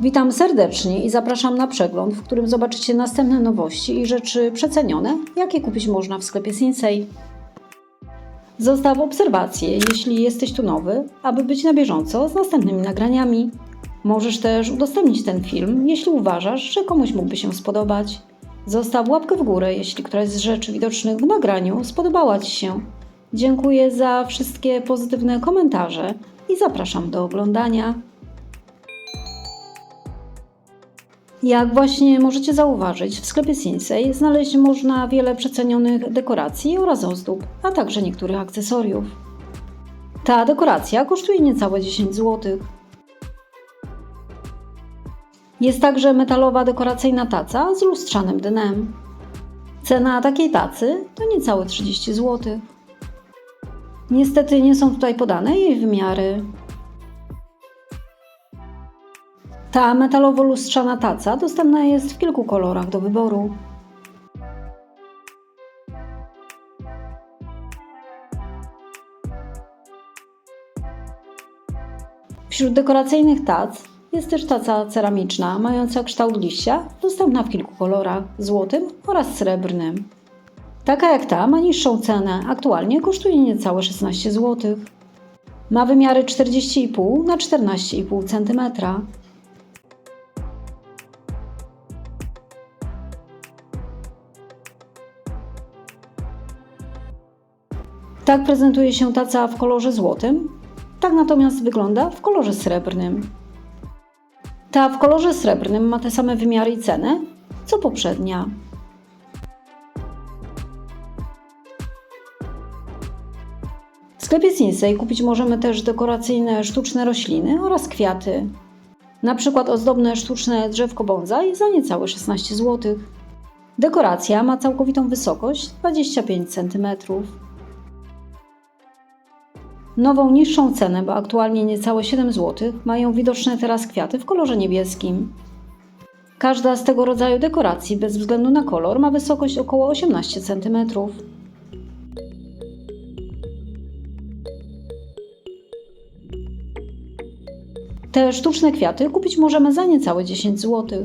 Witam serdecznie i zapraszam na przegląd, w którym zobaczycie następne nowości i rzeczy przecenione, jakie kupić można w sklepie Sinsei. Zostaw obserwację, jeśli jesteś tu nowy, aby być na bieżąco z następnymi nagraniami. Możesz też udostępnić ten film, jeśli uważasz, że komuś mógłby się spodobać. Zostaw łapkę w górę, jeśli któraś z rzeczy widocznych w nagraniu spodobała Ci się. Dziękuję za wszystkie pozytywne komentarze i zapraszam do oglądania. Jak właśnie możecie zauważyć, w sklepie Sinsei znaleźć można wiele przecenionych dekoracji oraz ozdób, a także niektórych akcesoriów. Ta dekoracja kosztuje niecałe 10 zł. Jest także metalowa dekoracyjna taca z lustrzanym dnem. Cena takiej tacy to niecałe 30 zł. Niestety nie są tutaj podane jej wymiary. Ta metalowo-lustrzana taca dostępna jest w kilku kolorach do wyboru. Wśród dekoracyjnych tac jest też taca ceramiczna, mająca kształt liścia, dostępna w kilku kolorach złotym oraz srebrnym. Taka jak ta ma niższą cenę, aktualnie kosztuje niecałe 16 zł. Ma wymiary 40,5 na 14,5 cm. Tak prezentuje się taca w kolorze złotym, tak natomiast wygląda w kolorze srebrnym. Ta w kolorze srebrnym ma te same wymiary i cenę, co poprzednia. W sklepie Sinsei kupić możemy też dekoracyjne sztuczne rośliny oraz kwiaty. Na przykład ozdobne sztuczne drzewko bonsai za niecałe 16 zł. Dekoracja ma całkowitą wysokość 25 cm. Nową niższą cenę, bo aktualnie niecałe 7 zł, mają widoczne teraz kwiaty w kolorze niebieskim. Każda z tego rodzaju dekoracji, bez względu na kolor, ma wysokość około 18 cm. Te sztuczne kwiaty kupić możemy za niecałe 10 zł.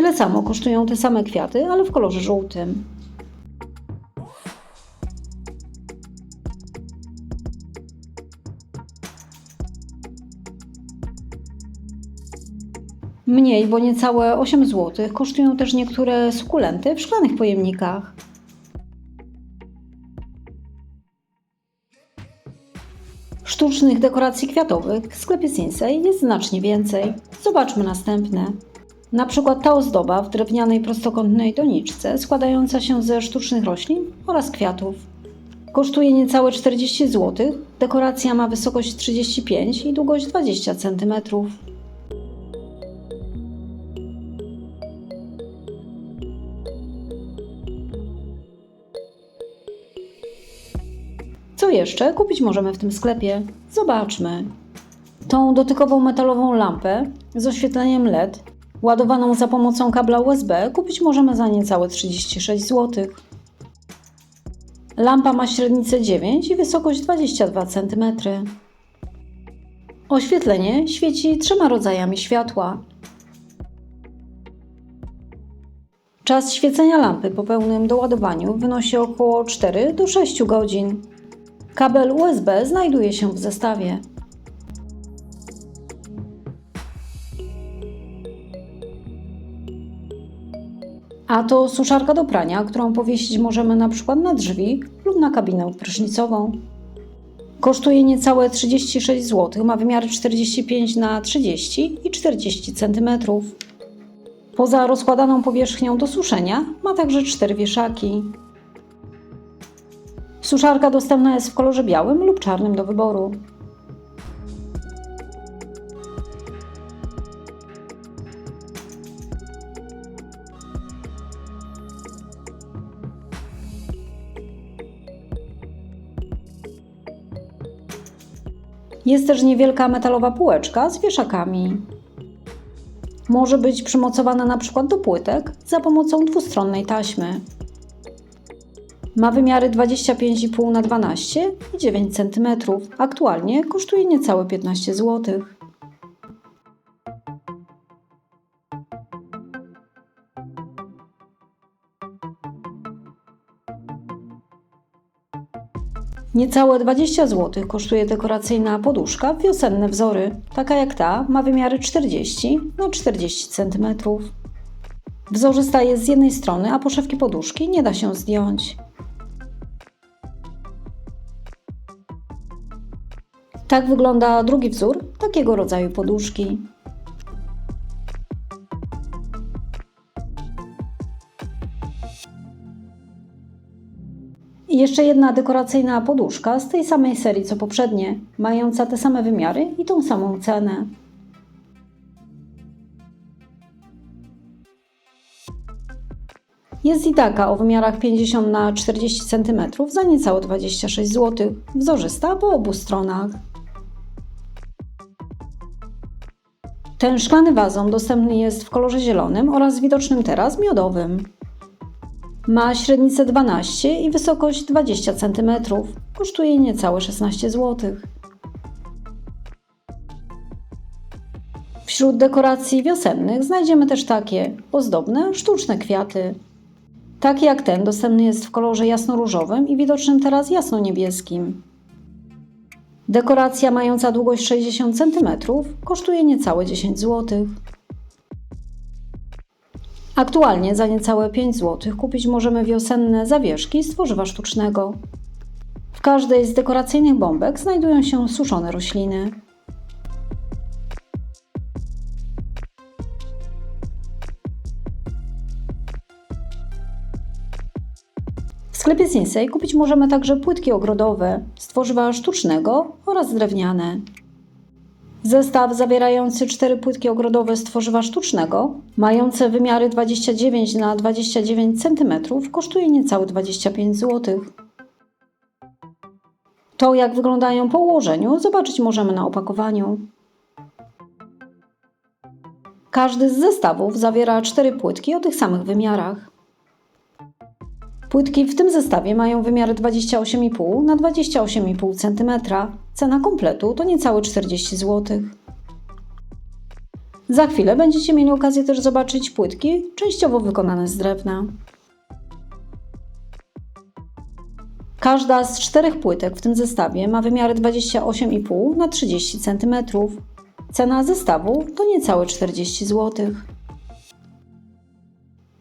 Tyle samo kosztują te same kwiaty, ale w kolorze żółtym. Mniej, bo niecałe 8 zł kosztują też niektóre sukulenty w szklanych pojemnikach. Sztucznych dekoracji kwiatowych w sklepie Sinsei jest znacznie więcej. Zobaczmy następne. Na przykład ta ozdoba w drewnianej prostokątnej doniczce składająca się ze sztucznych roślin oraz kwiatów. Kosztuje niecałe 40 zł. Dekoracja ma wysokość 35 i długość 20 cm. Co jeszcze kupić możemy w tym sklepie? Zobaczmy. Tą dotykową metalową lampę z oświetleniem LED, ładowaną za pomocą kabla USB, kupić możemy za niecałe 36 zł. Lampa ma średnicę 9 i wysokość 22 cm. Oświetlenie świeci trzema rodzajami światła. Czas świecenia lampy po pełnym doładowaniu wynosi około 4 do 6 godzin. Kabel USB znajduje się w zestawie. A to suszarka do prania, którą powiesić możemy na przykład na drzwi lub na kabinę prysznicową. Kosztuje niecałe 36 zł, ma wymiary 45 na 30 i 40 cm. Poza rozkładaną powierzchnią do suszenia ma także cztery wieszaki. Suszarka dostępna jest w kolorze białym lub czarnym do wyboru. Jest też niewielka metalowa półeczka z wieszakami. Może być przymocowana na przykład do płytek za pomocą dwustronnej taśmy. Ma wymiary 25,5 na 12 i 9 cm. Aktualnie kosztuje niecałe 15 zł. Niecałe 20 zł kosztuje dekoracyjna poduszka w wiosenne wzory. Taka jak ta ma wymiary 40 na 40 cm. Wzorzysta jest z jednej strony, a poszewki poduszki nie da się zdjąć. Tak wygląda drugi wzór takiego rodzaju poduszki. I jeszcze jedna dekoracyjna poduszka z tej samej serii co poprzednie, mająca te same wymiary i tą samą cenę. Jest i taka o wymiarach 50 na 40 cm za niecałe 26 zł, wzorzysta po obu stronach. Ten szklany wazon dostępny jest w kolorze zielonym oraz widocznym teraz miodowym. Ma średnicę 12 i wysokość 20 cm. Kosztuje niecałe 16 zł. Wśród dekoracji wiosennych znajdziemy też takie ozdobne, sztuczne kwiaty. Taki jak ten dostępny jest w kolorze jasno-różowym i widocznym teraz jasno-niebieskim. Dekoracja mająca długość 60 cm kosztuje niecałe 10 zł. Aktualnie za niecałe 5 zł kupić możemy wiosenne zawieszki z tworzywa sztucznego. W każdej z dekoracyjnych bombek znajdują się suszone rośliny. W sklepie Sinsei kupić możemy także płytki ogrodowe z tworzywa sztucznego oraz drewniane. Zestaw zawierający cztery płytki ogrodowe z tworzywa sztucznego, mające wymiary 29 na 29 cm, kosztuje niecałe 25 zł. To, jak wyglądają po ułożeniu, zobaczyć możemy na opakowaniu. Każdy z zestawów zawiera cztery płytki o tych samych wymiarach. Płytki w tym zestawie mają wymiary 28,5 na 28,5 cm. Cena kompletu to niecałe 40 zł. Za chwilę będziecie mieli okazję też zobaczyć płytki częściowo wykonane z drewna. Każda z czterech płytek w tym zestawie ma wymiary 28,5 na 30 cm. Cena zestawu to niecałe 40 zł.